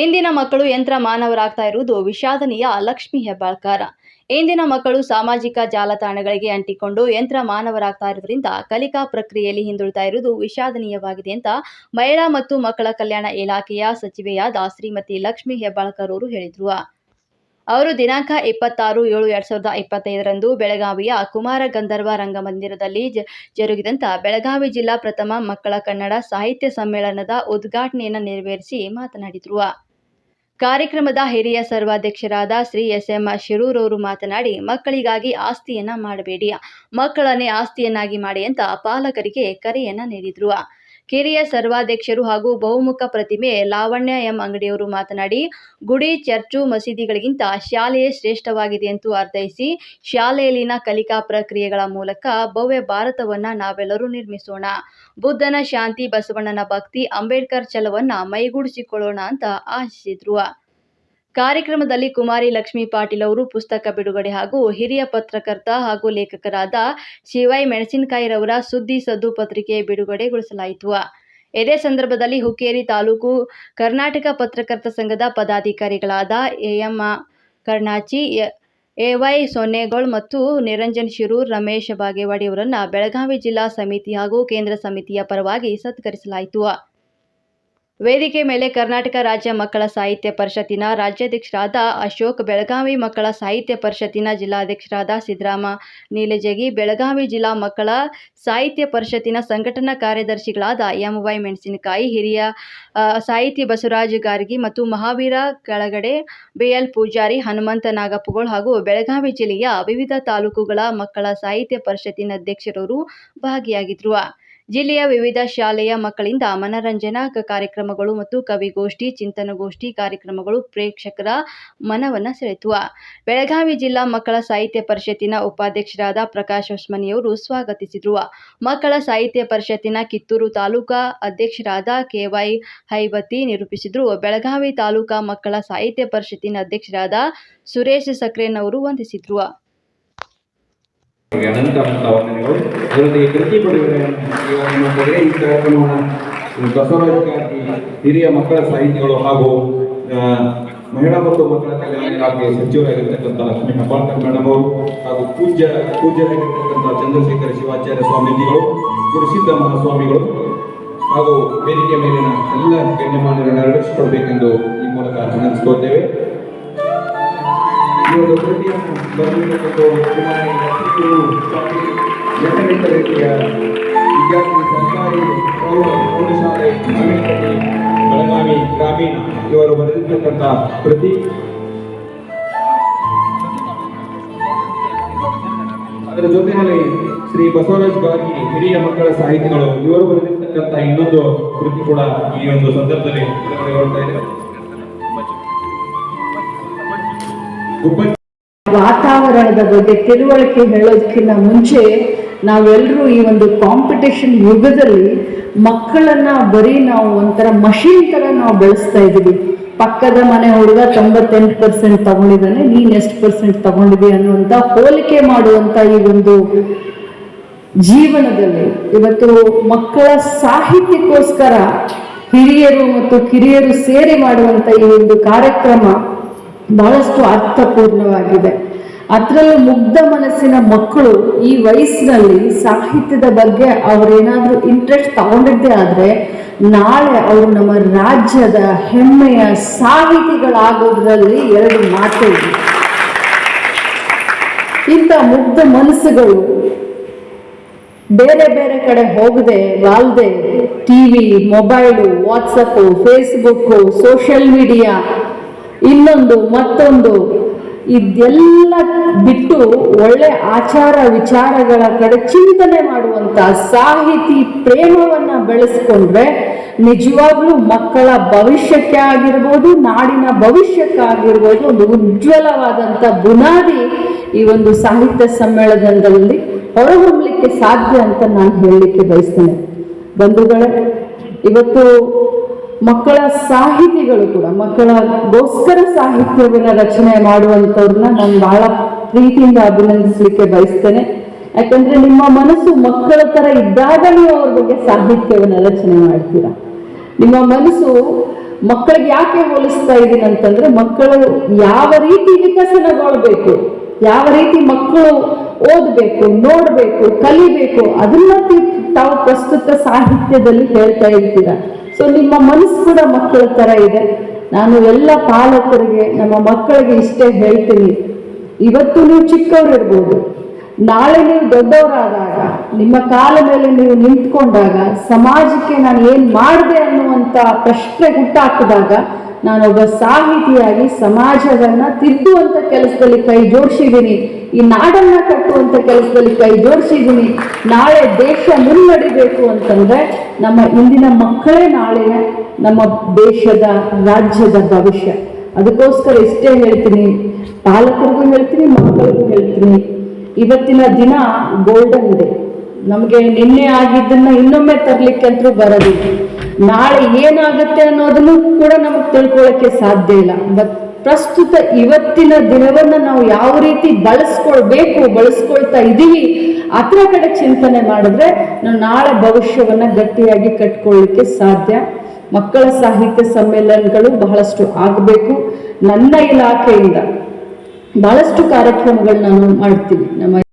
ಇಂದಿನ ಮಕ್ಕಳು ಯಂತ್ರ ಮಾನವರಾಗ್ತಾ ಇರುವುದು ವಿಷಾದನೀಯ ಲಕ್ಷ್ಮಿ ಹೆಬ್ಬಾಳ್ಕರ್. ಇಂದಿನ ಮಕ್ಕಳು ಸಾಮಾಜಿಕ ಜಾಲತಾಣಗಳಿಗೆ ಅಂಟಿಕೊಂಡು ಯಂತ್ರ ಮಾನವರಾಗ್ತಾ ಇರೋದ್ರಿಂದ ಕಲಿಕಾ ಪ್ರಕ್ರಿಯೆಯಲ್ಲಿ ಹಿಂದುಳಿತಾ ಇರುವುದು ವಿಷಾದನೀಯವಾಗಿದೆ ಅಂತ ಮಹಿಳಾ ಮತ್ತು ಮಕ್ಕಳ ಕಲ್ಯಾಣ ಇಲಾಖೆಯ ಸಚಿವೆಯಾದ ಶ್ರೀಮತಿ ಲಕ್ಷ್ಮಿ ಹೆಬ್ಬಾಳ್ಕರ್ ಅವರು ಹೇಳಿದರು. ಅವರು ದಿನಾಂಕ ಇಪ್ಪತ್ತಾರು ಏಳು ಎರಡ್ ಸಾವಿರದ ಇಪ್ಪತ್ತೈದರಂದು ಬೆಳಗಾವಿಯ ಕುಮಾರ ಗಂಧರ್ವ ರಂಗಮಂದಿರದಲ್ಲಿ ಜ ಜರುಗಿದಂಥ ಬೆಳಗಾವಿ ಜಿಲ್ಲಾ ಪ್ರಥಮ ಮಕ್ಕಳ ಕನ್ನಡ ಸಾಹಿತ್ಯ ಸಮ್ಮೇಳನದ ಉದ್ಘಾಟನೆಯನ್ನು ನೆರವೇರಿಸಿ ಮಾತನಾಡಿದರು. ಕಾರ್ಯಕ್ರಮದ ಹಿರಿಯ ಸರ್ವಾಧ್ಯಕ್ಷರಾದ ಶ್ರೀ ಎಸ್ ಎಂ ಶಿರೂರವರು ಮಾತನಾಡಿ, ಮಕ್ಕಳಿಗಾಗಿ ಆಸ್ತಿಯನ್ನ ಮಾಡಬೇಡಿ, ಮಕ್ಕಳನ್ನೇ ಆಸ್ತಿಯನ್ನಾಗಿ ಮಾಡಿ ಅಂತ ಪಾಲಕರಿಗೆ ಕರೆಯನ್ನ ನೀಡಿದರು. ಕಿರಿಯ ಸರ್ವಾಧ್ಯಕ್ಷರು ಹಾಗೂ ಬಹುಮುಖ ಪ್ರತಿಮೆ ಲಾವಣ್ಯ ಎಂ ಅಂಗಡಿಯವರು ಮಾತನಾಡಿ, ಗುಡಿ, ಚರ್ಚು, ಮಸೀದಿಗಳಿಗಿಂತ ಶಾಲೆಯೇ ಶ್ರೇಷ್ಠವಾಗಿದೆ ಎಂದು ಅರ್ಥೈಸಿ, ಶಾಲೆಯಲ್ಲಿನ ಕಲಿಕಾ ಪ್ರಕ್ರಿಯೆಗಳ ಮೂಲಕ ಭವ್ಯ ಭಾರತವನ್ನ ನಾವೆಲ್ಲರೂ ನಿರ್ಮಿಸೋಣ. ಬುದ್ಧನ ಶಾಂತಿ, ಬಸವಣ್ಣನ ಭಕ್ತಿ, ಅಂಬೇಡ್ಕರ್ ಛಲವನ್ನ ಮೈಗೂಡಿಸಿಕೊಳ್ಳೋಣ ಅಂತ ಆಶಿಸಿದ್ರು. ಕಾರ್ಯಕ್ರಮದಲ್ಲಿ ಕುಮಾರಿ ಲಕ್ಷ್ಮೀ ಪಾಟೀಲ್ ಅವರು ಪುಸ್ತಕ ಬಿಡುಗಡೆ ಹಾಗೂ ಹಿರಿಯ ಪತ್ರಕರ್ತ ಹಾಗೂ ಲೇಖಕರಾದ ಶಿವೈ ಮೆಣಸಿನಕಾಯಿರವರ ಸುದ್ದಿ ಸದ್ದು ಪತ್ರಿಕೆ ಬಿಡುಗಡೆಗೊಳಿಸಲಾಯಿತು. ಇದೇ ಸಂದರ್ಭದಲ್ಲಿ ಹುಕ್ಕೇರಿ ತಾಲೂಕು ಕರ್ನಾಟಕ ಪತ್ರಕರ್ತ ಸಂಘದ ಪದಾಧಿಕಾರಿಗಳಾದ ಎಎಂ ಕರ್ಣಾಚಿ, ಎವೈ ಸೊನ್ನೆಗೋಳ್ ಮತ್ತು ನಿರಂಜನ್ ಶಿರೂರ್ ರಮೇಶ್ ಬಾಗೇವಾಡಿ ಅವರನ್ನು ಬೆಳಗಾವಿ ಜಿಲ್ಲಾ ಸಮಿತಿ ಹಾಗೂ ಕೇಂದ್ರ ಸಮಿತಿಯ ಪರವಾಗಿ ಸತ್ಕರಿಸಲಾಯಿತು. ವೇದಿಕೆ ಮೇಲೆ ಕರ್ನಾಟಕ ರಾಜ್ಯ ಮಕ್ಕಳ ಸಾಹಿತ್ಯ ಪರಿಷತ್ತಿನ ರಾಜ್ಯಾಧ್ಯಕ್ಷರಾದ ಅಶೋಕ್ ಬೆಳಗಾವಿ ಮಕ್ಕಳ ಸಾಹಿತ್ಯ ಪರಿಷತ್ತಿನ ಜಿಲ್ಲಾಧ್ಯಕ್ಷರಾದ ಸಿದ್ದರಾಮ ನೀಲಜಗಿ, ಬೆಳಗಾವಿ ಜಿಲ್ಲಾ ಮಕ್ಕಳ ಸಾಹಿತ್ಯ ಪರಿಷತ್ತಿನ ಸಂಘಟನಾ ಕಾರ್ಯದರ್ಶಿಗಳಾದ ಎಂ ವೈ ಮೆಣಸಿನಕಾಯಿ, ಹಿರಿಯ ಸಾಹಿತಿ ಬಸವರಾಜ ಗಾರ್ಗಿ ಮತ್ತು ಮಹಾವೀರ ಕೆಳಗಡೆ ಬಿಎಲ್ ಪೂಜಾರಿ ಹನುಮಂತ ನಾಗಪ್ಪಗೋಳ್ ಹಾಗೂ ಬೆಳಗಾವಿ ಜಿಲ್ಲೆಯ ವಿವಿಧ ತಾಲೂಕುಗಳ ಮಕ್ಕಳ ಸಾಹಿತ್ಯ ಪರಿಷತ್ತಿನ ಅಧ್ಯಕ್ಷರವರು ಭಾಗಿಯಾಗಿದ್ರು. ಜಿಲ್ಲೆಯ ವಿವಿಧ ಶಾಲೆಯ ಮಕ್ಕಳಿಂದ ಮನರಂಜನಾ ಕಾರ್ಯಕ್ರಮಗಳು ಮತ್ತು ಕವಿಗೋಷ್ಠಿ, ಚಿಂತನಗೋಷ್ಠಿ ಕಾರ್ಯಕ್ರಮಗಳು ಪ್ರೇಕ್ಷಕರ ಮನವನ್ನು ಸೆಳೆತುವ. ಬೆಳಗಾವಿ ಜಿಲ್ಲಾ ಮಕ್ಕಳ ಸಾಹಿತ್ಯ ಪರಿಷತ್ತಿನ ಉಪಾಧ್ಯಕ್ಷರಾದ ಪ್ರಕಾಶ್ ಹೊಸ್ಮನಿಯವರು ಸ್ವಾಗತಿಸಿದರು. ಮಕ್ಕಳ ಸಾಹಿತ್ಯ ಪರಿಷತ್ತಿನ ಕಿತ್ತೂರು ತಾಲೂಕಾ ಅಧ್ಯಕ್ಷರಾದ ಕೆವೈ ಹೈವತಿ ನಿರೂಪಿಸಿದರು. ಬೆಳಗಾವಿ ತಾಲೂಕಾ ಮಕ್ಕಳ ಸಾಹಿತ್ಯ ಪರಿಷತ್ತಿನ ಅಧ್ಯಕ್ಷರಾದ ಸುರೇಶ್ ಸಕ್ರೇನವರು ವಂದಿಸಿದರು. ಅನಂತ ಅನಂತ ವಂದನೆಗಳು. ಅದರೊಂದಿಗೆ ಕೃತಿ ಮಾಡಿದರೆ ಈ ಹಿರಿಯ ಮಕ್ಕಳ ಸಾಹಿತಿಗಳು ಹಾಗೂ ಮಹಿಳಾ ಮತ್ತು ಮಕ್ಕಳ ಕಲ್ಯಾಣ ಇಲಾಖೆ ಸಚಿವರಾಗಿರ್ತಕ್ಕಂಥ ಲಕ್ಷ್ಮೀ ಹೆಬ್ಬಾಳ್ಕರ್ ಮೇಡಮ್ ಅವರು ಹಾಗೂ ಪೂಜ್ಯ, ಪೂಜ್ಯರಾಗಿರ್ತಕ್ಕಂಥ ಚಂದ್ರಶೇಖರ ಶಿವಾಚಾರ್ಯ ಸ್ವಾಮೀಜಿಗಳು, ಗುರುಸಿದ್ಧ ಮಹಾಸ್ವಾಮಿಗಳು ಹಾಗೂ ವೇದಿಕೆ ಮೇಲಿನ ಎಲ್ಲ ಗಣ್ಯಮಾನ್ಯರನ್ನು ನೆರವೇರಿಸಿಕೊಳ್ಬೇಕೆಂದು ಈ ಮೂಲಕ ವಿನಂತಿಸಿಕೊಳ್ತೇವೆ ಪ್ರೌಢಶಾಲೆ ಬೆಳಗಾವಿ ಗ್ರಾಮೀಣ ಇವರು ಬರೆದಿರ್ತಕ್ಕಂಥ ಪ್ರತಿ ಅದರ ಜೊತೆಯಲ್ಲಿ ಶ್ರೀ ಬಸವರಾಜ್ ಗಾರ್ಗಿ ಹಿರಿಯ ಮಕ್ಕಳ ಸಾಹಿತಿಗಳು, ಇವರು ಬರೆದಿರ್ತಕ್ಕಂಥ ಇನ್ನೊಂದು ಕೃತಿ ಕೂಡ ಈ ಒಂದು ಸಂದರ್ಭದಲ್ಲಿ ಬಿಡುಗಡೆಗೊಳ್ತಾ ಇದೆ ವಾತಾವರಣದ ಬಗ್ಗೆ ತಿಳುವಳಿಕೆ ಹೇಳೋದಕ್ಕಿಂತ ಮುಂಚೆ ನಾವೆಲ್ಲರೂ ಈ ಒಂದು ಕಾಂಪಿಟೇಷನ್ ಯುಗದಲ್ಲಿ ಮಕ್ಕಳನ್ನ ಬರೀ ನಾವು ಒಂಥರ ಮಷೀನ್ ತರ ನಾವು ಬೆಳೆಸ್ತಾ ಇದ್ದೀವಿ. ಪಕ್ಕದ ಮನೆ ಹುಡುಗ ತೊಂಬತ್ತೆಂಟು ಪರ್ಸೆಂಟ್ ತಗೊಂಡಿದ್ದಾನೆ, ನೀನ್ ಎಷ್ಟು ಪರ್ಸೆಂಟ್ ತಗೊಂಡಿದ್ದಿ ಅನ್ನುವಂತ ಹೋಲಿಕೆ ಮಾಡುವಂತ ಈ ಒಂದು ಜೀವನದಲ್ಲಿ. ಇವತ್ತು ಮಕ್ಕಳ ಸಾಹಿತ್ಯಕ್ಕೋಸ್ಕರ ಹಿರಿಯರು ಮತ್ತು ಕಿರಿಯರು ಸೇರಿ ಮಾಡುವಂತ ಈ ಒಂದು ಕಾರ್ಯಕ್ರಮ ಬಹಳಷ್ಟು ಅರ್ಥಪೂರ್ಣವಾಗಿದೆ. ಅದರಲ್ಲೂ ಮುಗ್ಧ ಮನಸ್ಸಿನ ಮಕ್ಕಳು ಈ ವಯಸ್ಸಿನಲ್ಲಿ ಸಾಹಿತ್ಯದ ಬಗ್ಗೆ ಅವರೇನಾದರೂ ಇಂಟ್ರೆಸ್ಟ್ ತಗೊಂಡಿದ್ದೇ ಆದರೆ ನಾಳೆ ಅವರು ನಮ್ಮ ರಾಜ್ಯದ ಹೆಮ್ಮೆಯ ಸಾಹಿತಿಗಳಾಗೋದ್ರಲ್ಲಿ ಎರಡು ಮಾತೇ ಇದೆ ಇಂಥ ಮುಗ್ಧ ಮನಸ್ಸುಗಳು ಬೇರೆ ಬೇರೆ ಕಡೆ ಹೋಗದೆ ವಾಲ್ದೆ TV mobile WhatsApp Facebook social media ಇನ್ನೊಂದು ಮತ್ತೊಂದು ಇದೆಲ್ಲ ಬಿಟ್ಟು ಒಳ್ಳೆ ಆಚಾರ ವಿಚಾರಗಳ ಕಡೆ ಚಿಂತನೆ ಮಾಡುವಂತ ಸಾಹಿತಿ ಪ್ರೇಮವನ್ನ ಬೆಳೆಸ್ಕೊಂಡ್ರೆ ನಿಜವಾಗ್ಲೂ ಮಕ್ಕಳ ಭವಿಷ್ಯಕ್ಕೆ ಆಗಿರ್ಬೋದು, ನಾಡಿನ ಭವಿಷ್ಯಕ್ಕಾಗಿರ್ಬೋದು ಒಂದು ಉಜ್ವಲವಾದಂತ ಬುನಾದಿ ಈ ಒಂದು ಸಾಹಿತ್ಯ ಸಮ್ಮೇಳನದಲ್ಲಿ ಹೊರಹೊಮ್ಮಲಿಕ್ಕೆ ಸಾಧ್ಯ ಅಂತ ನಾನು ಹೇಳಲಿಕ್ಕೆ ಬಯಸ್ತೇನೆ. ಬಂಧುಗಳೇ, ಇವತ್ತು ಮಕ್ಕಳ ಸಾಹಿತಿಗಳು ಕೂಡ ಮಕ್ಕಳಗೋಸ್ಕರ ಸಾಹಿತ್ಯವನ್ನು ರಚನೆ ಮಾಡುವಂಥವ್ರನ್ನ ನಾನು ಬಹಳ ಪ್ರೀತಿಯಿಂದ ಅಭಿನಂದಿಸಲಿಕ್ಕೆ ಬಯಸ್ತೇನೆ. ಯಾಕಂದ್ರೆ ನಿಮ್ಮ ಮನಸ್ಸು ಮಕ್ಕಳ ತರ ಇದ್ದಾಗ ನೀವು ಅವ್ರ ಬಗ್ಗೆ ಸಾಹಿತ್ಯವನ್ನು ರಚನೆ ಮಾಡ್ತೀರಾ? ನಿಮ್ಮ ಮನಸ್ಸು ಮಕ್ಕಳಿಗೆ ಯಾಕೆ ಹೋಲಿಸ್ತಾ ಇದ್ದೀನಿ ಅಂತಂದ್ರೆ ಮಕ್ಕಳು ಯಾವ ರೀತಿ ವಿಕಸನಗೊಳ್ಬೇಕು, ಯಾವ ರೀತಿ ಮಕ್ಕಳು ಓದಬೇಕು, ನೋಡಬೇಕು, ಕಲಿಬೇಕು, ಅದನ್ನ ತಾವು ಪ್ರಸ್ತುತ ಸಾಹಿತ್ಯದಲ್ಲಿ ಹೇಳ್ತಾ ಇರ್ತೀರ? ಸೊ ನಿಮ್ಮ ಮನಸ್ಸು ಕೂಡ ಮಕ್ಕಳ ತರ ಇದೆ. ನಾನು ಎಲ್ಲ ಪಾಲಕರಿಗೆ, ನಮ್ಮ ಮಕ್ಕಳಿಗೆ ಇಷ್ಟೇ ಹೇಳ್ತೀನಿ. ಇವತ್ತು ನೀವು ಚಿಕ್ಕವರಿರ್ಬೋದು ನಾಳೆ ನೀವು ದೊಡ್ಡವರಾದಾಗ, ನಿಮ್ಮ ಕಾಲ ಮೇಲೆ ನೀವು ನಿಂತ್ಕೊಂಡಾಗ, ಸಮಾಜಕ್ಕೆ ನಾನು ಏನ್ ಮಾಡಿದೆ ಅನ್ನುವಂತ ಪ್ರಶ್ನೆ ಹುಟ್ಟಾಕಿದಾಗ ನಾನೊಬ್ಬ ಸಾಹಿತಿಯಾಗಿ ಸಮಾಜವನ್ನ ತಿದ್ದುವಂತ ಕೆಲಸದಲ್ಲಿ ಕೈ ಜೋಡಿಸಿದ್ದೀನಿ. ಈ ನಾಡನ್ನ ಕಟ್ಟುವಂಥ ಕೆಲಸದಲ್ಲಿ ಕೈ ಜೋಡಿಸಿದ್ದೀನಿ. ನಾಳೆ ದೇಶ ಮುನ್ನಡಿಬೇಕು ಅಂತಂದ್ರೆ ನಮ್ಮ ಇಂದಿನ ಮಕ್ಕಳೇ ನಾಳೆ ನಮ್ಮ ದೇಶದ ರಾಜ್ಯದ ಭವಿಷ್ಯ. ಅದಕ್ಕೋಸ್ಕರ ಇಷ್ಟೇ ಹೇಳ್ತೀನಿ. ಪಾಲಕರಿಗೂ ಹೇಳ್ತೀನಿ, ಮಕ್ಕಳಿಗೂ ಹೇಳ್ತೀನಿ. ಇವತ್ತಿನ ದಿನ ಗೋಲ್ಡನ್ ಡೇ ನಮಗೆ ನಿನ್ನೆ ಆಗಿದ್ದನ್ನ ಇನ್ನೊಮ್ಮೆ ತರಲಿಕ್ಕೆ ಅಂತೂ ಬರೋದಿಲ್ಲ ನಾಳೆ ಏನಾಗುತ್ತೆ ಅನ್ನೋದನ್ನು ಕೂಡ ನಮಗೆ ತಿಳ್ಕೊಳ್ಳೋಕೆ ಸಾಧ್ಯ ಇಲ್ಲ. ಬಟ್ ಪ್ರಸ್ತುತ ಇವತ್ತಿನ ದಿನವನ್ನ ನಾವು ಯಾವ ರೀತಿ ಬಳಸ್ಕೊಳ್ಬೇಕು, ಬಳಸ್ಕೊಳ್ತಾ ಇದ್ದೀವಿ, ಅದರ ಕಡೆ ಚಿಂತನೆ ಮಾಡಿದ್ರೆ ನಾವು ನಾಳೆ ಭವಿಷ್ಯವನ್ನ ಗಟ್ಟಿಯಾಗಿ ಕಟ್ಕೊಳ್ಳಿಕ್ಕೆ ಸಾಧ್ಯ. ಮಕ್ಕಳ ಸಾಹಿತ್ಯ ಸಮ್ಮೇಳನಗಳು ಬಹಳಷ್ಟು ಆಗಬೇಕು. ನನ್ನ ಇಲಾಖೆಯಿಂದ ಬಹಳಷ್ಟು ಕಾರ್ಯಕ್ರಮಗಳು ನಾನು ಮಾಡ್ತೀವಿ ನಮ್ಮ